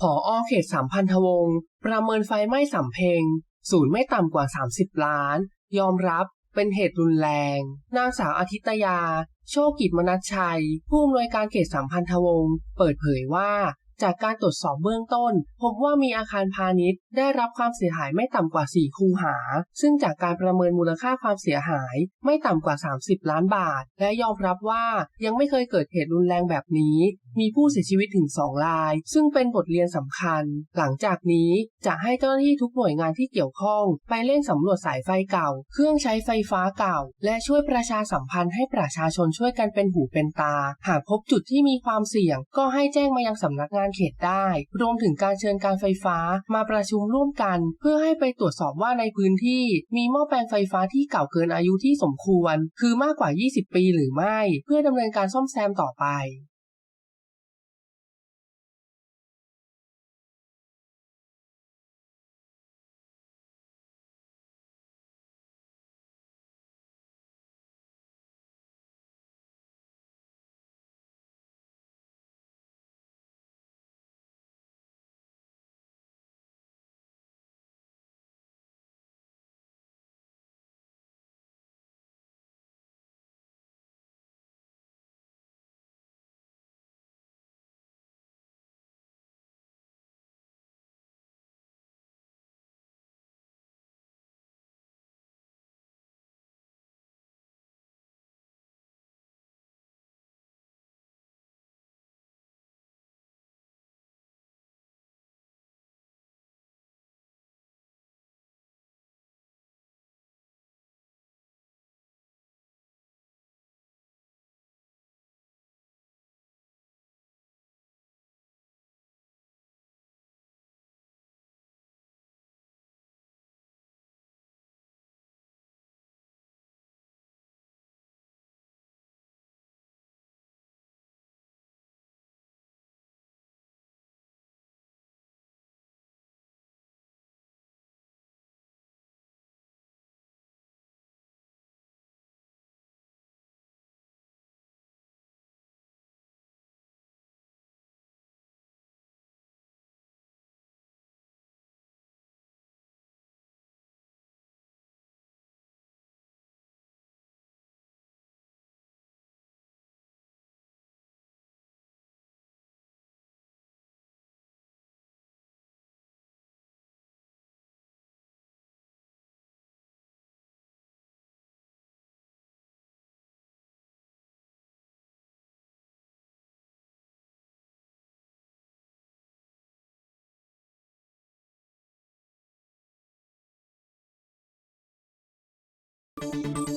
ผอเขตสามพันธวงศ์ประเมินไฟไหม้สำเพ็งศูนย์ไม่ต่ำกว่า 30 ล้าน ยอมรับเป็นเหตุรุนแรง นางสาวอาทิตยา โชคกิจมนัชชัย ผู้อำนวยการเขตสัมพันธวงศ์เปิดเผยว่า จากการตรวจสอบเบื้องต้น พบว่ามีอาคารพาณิชย์ ได้รับความเสียหายไม่ต่ำกว่า 4 คูหา ซึ่งจากการประเมินมูลค่าความเสียหายไม่ต่ำกว่า 30 ล้านบาท และยอมรับว่ายังไม่เคยเกิดเหตุรุนแรงแบบนี้ มีผู้เสียชีวิตถึง 2 ราย ซึ่งเป็นบทเรียนสำคัญ หลังจากนี้จะให้เจ้าหน้าที่ทุกหน่วยงานที่เกี่ยวข้อง ไปเร่งสำรวจสายไฟเก่า เครื่องใช้ไฟฟ้าเก่า และช่วยประชาสัมพันธ์ให้ประชาชนช่วยกันเป็นหูเป็นตา หากพบจุดที่มีความเสี่ยง ก็ให้แจ้งมายังสำนักงานเขตได้ รวมถึงการเชิญการไฟฟ้ามาประชุมร่วมกัน เพื่อให้ไปตรวจสอบว่าในพื้นที่ มีหม้อแปลงไฟฟ้าที่เก่าเกินอายุที่สมควร คือมากกว่า 20 ปีหรือไม่ เพื่อดำเนินการซ่อมแซมต่อไป Thank you